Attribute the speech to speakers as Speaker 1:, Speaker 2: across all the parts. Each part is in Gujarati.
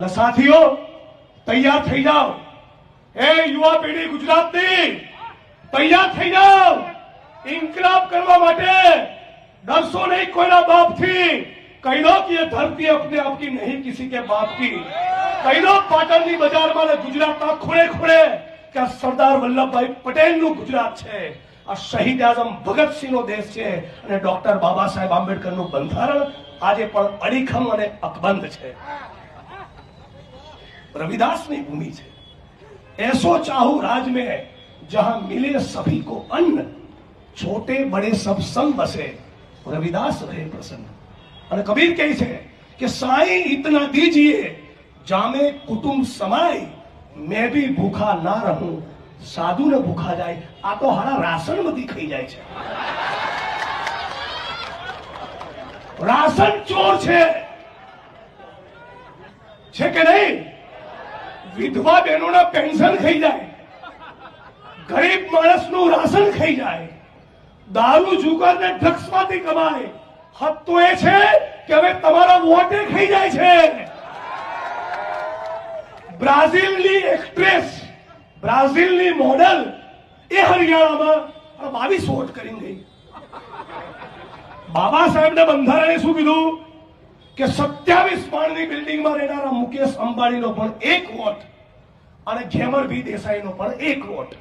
Speaker 1: સાથીઓ, તૈયાર થઈ જાઓ. એ યુવા પેઢી ગુજરાતની, તૈયાર થઈ જાઓ. ઇન્કલાબ કરવા માટે ડરશો નહીં કોઈના બાપથી કહી દો કે ધરતી અપને આપકી નહીં કિસી કે બાપ કી કહી દો પાટણની બજારમાં ગુજરાતના ખૂણે ખૂણે કે સરદાર વલ્લભભાઈ પટેલનું ગુજરાત છે. આ શહીદ આઝમ ભગતસિંહ નો દેશ છે અને ડોક્ટર બાબા સાહેબ આંબેડકરનું બંધારણ આજે પણ અડીખમ અને અકબંધ છે. रविदास ની ભૂમિ છે. ऐसो चाहू राज में जहां मिले सभी को अन्न छोटे बड़े सब संग बसे रविदास रहे प्रसन्न અને કબીર કહે છે કે, સાઈ ઇતના દીજીએ, જામે કુટુંબ સમાય, મેં ભી ભૂખા ના રહું. સાધુ ને ભૂખા જાય, આ તો હારા રાશન બધી ખાઈ જાય છે. રાશન ચોર છે. છે કે નહીં? વિધવા બહેનોના પેન્શન ખાઈ જાય. ગરીબ માણસનું રાશન ખાઈ જાય. દારૂ, જુગાર ને ડ્રગ્સ કમાય. હદ તો એ છે કે હવે તમારા વોટે ખાઈ જાય છે. બ્રાઝિલની એક્ટ્રેસ, બ્રાઝિલની મોડલ એ હરિયાણામાં બાવીસ વોટ કરીને ગઈ. બાબા સાહેબને બંધારણે શું કીધું? કે સત્યાવીસ માળની બિલ્ડિંગમાં રહેનારા મુકેશ અંબાણીનો પણ એક વોટ અને ઘેમરભી દેસાઈનો પણ એક વોટ.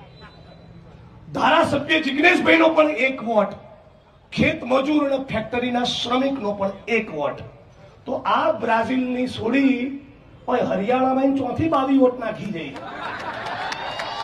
Speaker 1: ધારાસભ્ય જિગ્નેશભાઈનો પણ એક વોટ. ખેત મજૂર અને ફેક્ટરીના શ્રમિકનો પણ એક વોટ. તો આ બ્રાઝિલની સોડી પણ હરિયાણામાં ચોથી બાવી વોટ નાખી જઈ